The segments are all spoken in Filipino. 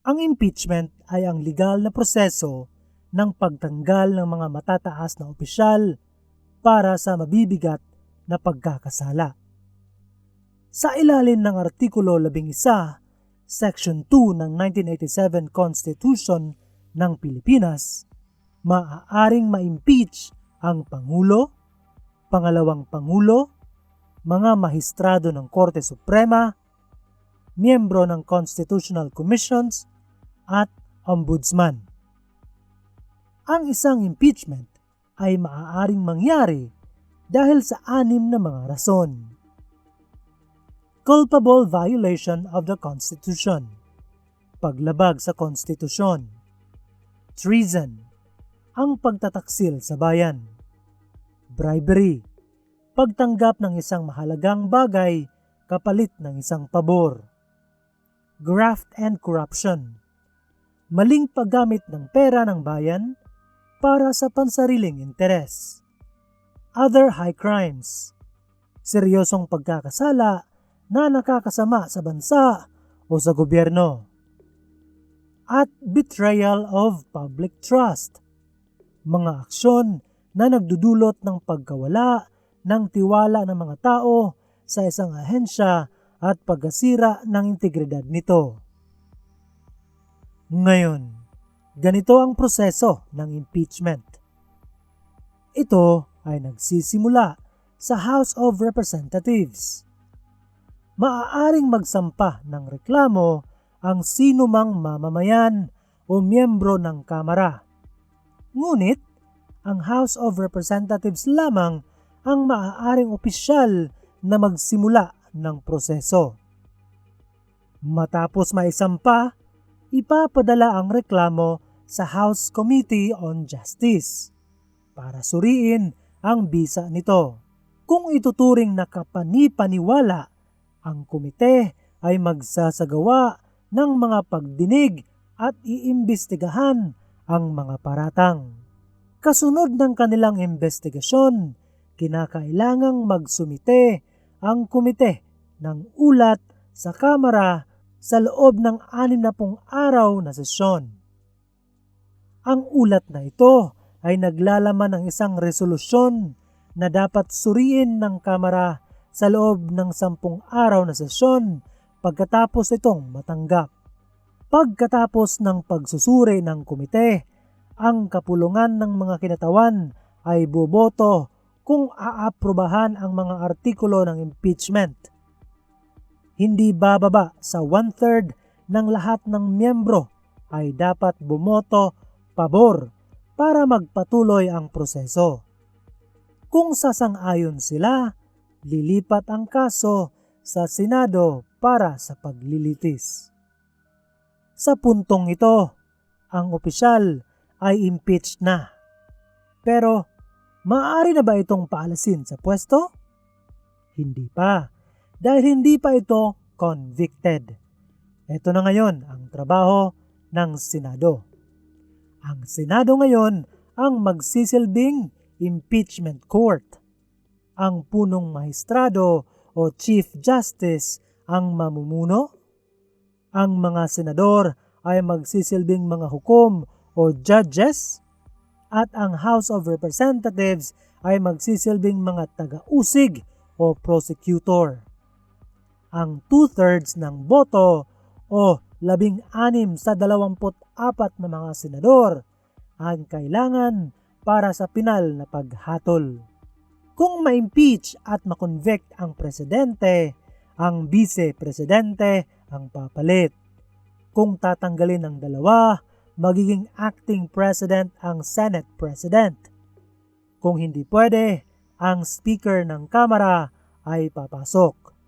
Ang impeachment ay ang legal na proseso ng pagtanggal ng mga matataas na opisyal para sa mabibigat na pagkakasala. Sa ilalim ng Artikulo 11, Section 2 ng 1987 Constitution ng Pilipinas, maaaring ma-impeach ang Pangulo, Pangalawang Pangulo, mga mahistrado ng Korte Suprema, miyembro ng Constitutional Commissions, at Ombudsman. Ang isang impeachment ay maaaring mangyari dahil sa anim na mga rason. Culpable violation of the Constitution. Paglabag sa Konstitusyon. Treason. Ang pagtataksil sa bayan. Bribery. Pagtanggap ng isang mahalagang bagay kapalit ng isang pabor. Graft and Corruption Maling paggamit ng pera ng bayan para sa pansariling interes Other high crimes Seryosong pagkakasala na nakakasama sa bansa o sa gobyerno. At betrayal of public trust. Mga aksyon na nagdudulot ng pagkawala ng tiwala ng mga tao sa isang ahensya at pagkasira ng integridad nito. Ngayon, ganito ang proseso ng impeachment. Ito ay nagsisimula sa House of Representatives maaaring magsampa ng reklamo ang sino mang mamamayan o miyembro ng Kamara. Ngunit, ang House of Representatives lamang ang maaaring opisyal na magsimula ng proseso. Matapos maisampa, ipapadala ang reklamo sa House Committee on Justice para suriin ang bisa nito. Kung ituturing na kapani-paniwala ang komite ay magsasagawa ng mga pagdinig at iimbestigahan ang mga paratang. Kasunod ng kanilang investigasyon, kinakailangang magsumite ang komite ng ulat sa Kamara sa loob ng anim na pong araw na sesyon. Ang ulat na ito ay naglalaman ng isang resolusyon na dapat suriin ng Kamara sa loob ng sampung araw na sesyon pagkatapos itong matanggap. Pagkatapos ng pagsusuri ng komite, ang kapulungan ng mga kinatawan ay boboto kung aaprobahan ang mga artikulo ng impeachment. Hindi bababa sa one-third ng lahat ng miyembro ay dapat bumoto pabor para magpatuloy ang proseso. Kung sasang-ayon sila, lilipat ang kaso sa Senado para sa paglilitis. Sa puntong ito, ang opisyal ay impeached na. Pero, maaari na ba itong paalasin sa pwesto? Hindi pa, dahil hindi pa ito convicted. Ito na ngayon ang trabaho ng Senado. Ang Senado ngayon ang magsisilbing impeachment court ang punong mahistrado o Chief Justice ang mamumuno? Ang mga senador ay magsisilbing mga hukom o judges? At ang House of Representatives ay magsisilbing mga taga-usig o prosecutor. Ang two-thirds ng boto o labing-anim sa dalawamput apat na mga senador ang kailangan para sa pinal na paghatol. Kung ma-impeach at makonvict ang presidente, ang vice-presidente ang papalit. Kung tatanggalin ang dalawa, magiging acting president ang Senate President. Kung hindi pwede, ang Speaker ng Kamara ay papasok.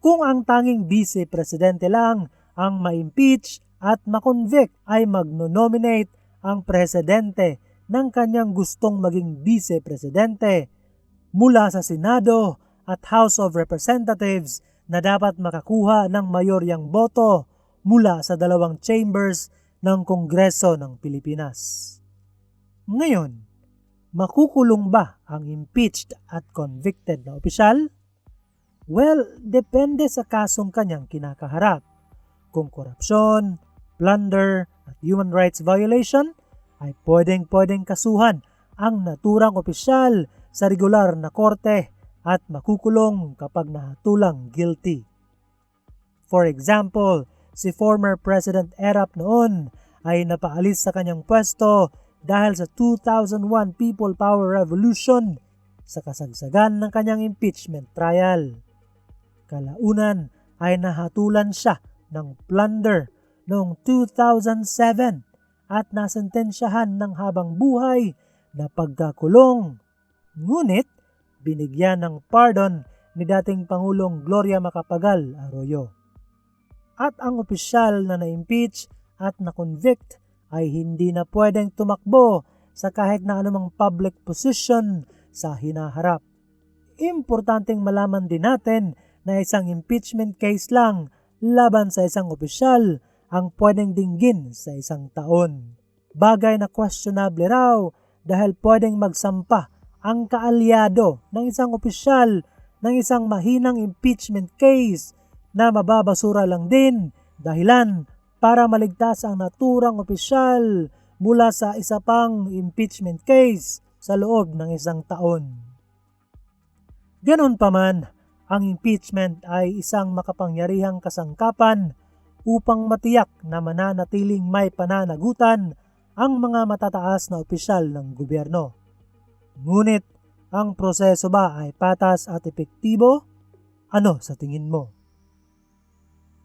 Kung ang tanging vice-presidente lang ang ma-impeach at makonvict ay magno-nominate ang presidente ng kanyang gustong maging vice-presidente mula sa Senado at House of Representatives na dapat makakuha ng mayoryang boto mula sa dalawang chambers ng Kongreso ng Pilipinas. Ngayon, makukulong ba ang impeached at convicted na opisyal? Well, depende sa kasong kanyang kinakaharap. Kung korupsyon, plunder at human rights violation, ay pwedeng-pwedeng kasuhan ang naturang opisyal sa regular na korte at makukulong kapag nahatulang guilty. For example, si former President Erap noon ay napaalis sa kanyang pwesto dahil sa 2001 People Power Revolution sa kasagsagan ng kanyang impeachment trial. Kalaunan ay nahatulan siya ng plunder noong 2007 at nasentensyahan ng habang buhay na pagkakulong. Ngunit binigyan ng pardon ni dating Pangulong Gloria Macapagal Arroyo. At ang opisyal na na-impeach at na-convict ay hindi na pwedeng tumakbo sa kahit na anumang public position sa hinaharap. Importanteng malaman din natin na isang impeachment case lang laban sa isang opisyal ang pwedeng dinggin sa isang taon. Bagay na questionable raw dahil pwedeng magsampa ang kaalyado ng isang opisyal ng isang mahinang impeachment case na mababasura lang din dahilan para maligtas ang naturang opisyal mula sa isa pang impeachment case sa loob ng isang taon. Ganon pa man, ang impeachment ay isang makapangyarihang kasangkapan upang matiyak na mananatiling may pananagutan ang mga matataas na opisyal ng gobyerno. Ngunit, ang proseso ba ay patas at epektibo? Ano sa tingin mo?